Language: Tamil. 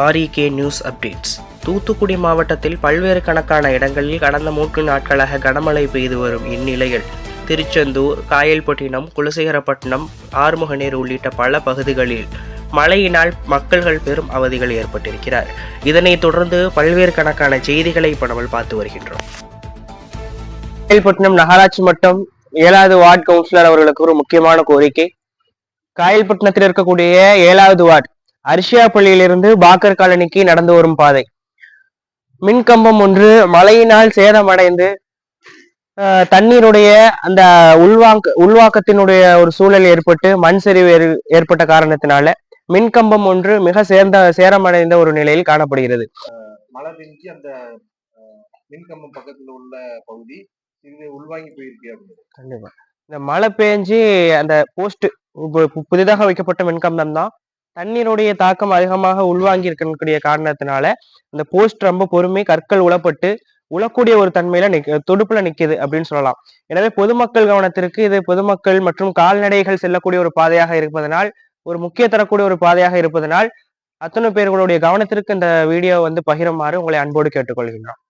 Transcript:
ஆர்இகே நியூஸ் அப்டேட்ஸ் தூத்துக்குடி மாவட்டத்தில் பல்வேறு கணக்கான இடங்களில் கடந்த மூன்று நாட்களாக கனமழை பெய்து வரும் இந்நிலையில் திருச்செந்தூர் காயல்பட்டினம் குலசேகரப்பட்டினம் ஆறுமுகநேர் உள்ளிட்ட பல பகுதிகளில் மழையினால் மக்கள்கள் பெரும் அவதிகள் ஏற்பட்டிருக்கிறார். இதனைத் தொடர்ந்து பல்வேறு கணக்கான செய்திகளை இப்ப நம்ம பார்த்து வருகின்றோம். காயல்பட்டினம் நகராட்சி மட்டம் ஏழாவது வார்டு கவுன்சிலர் அவர்களுக்கு ஒரு முக்கியமான கோரிக்கை. காயல்பட்டினத்தில் இருக்கக்கூடிய ஏழாவது வார்டு அரிசியாப்பள்ளியிலிருந்து பாக்கர் காலனிக்கு நடந்து வரும் பாதை. மின்கம்பம் ஒன்று மழையினால் சேதமடைந்து தண்ணீருடைய அந்த உள்வாங்க உள்வாக்கத்தினுடைய ஒரு சூழல் ஏற்பட்டு மண் சரிவு ஏற்- ஏற்பட்ட காரணத்தினால மின்கம்பம் ஒன்று மிக சேர்ந்த சேதமடைந்த ஒரு நிலையில் காணப்படுகிறது. மழை பெஞ்சு அந்த மின்கம்பம் பக்கத்துல உள்ள பகுதி இது உள்வாங்கி போயிருக்கு கண்டிப்பா. இந்த மழை பெஞ்சு அந்த போஸ்ட் புதிதாக வைக்கப்பட்ட மின்கம்பம் தான் தண்ணீருடைய தாக்கம் அதிகமாக உள்வாங்கி இருக்கக்கூடிய காரணத்தினால இந்த போஸ்ட் ரொம்ப பொறுமை கற்கள் உளப்பட்டு உழக்கூடிய ஒரு தன்மையில நிக்க தொடுப்புல நிக்குது அப்படின்னு சொல்லலாம். எனவே பொதுமக்கள் கவனத்திற்கு இது பொதுமக்கள் மற்றும் கால்நடைகள் செல்லக்கூடிய ஒரு பாதையாக இருப்பதனால் ஒரு முக்கிய தரக்கூடிய ஒரு பாதையாக இருப்பதனால் அத்தனை பேர்களுடைய கவனத்திற்கு இந்த வீடியோ வந்து பகிருமாறு உங்களை அன்போடு கேட்டுக்கொள்கின்றோம்.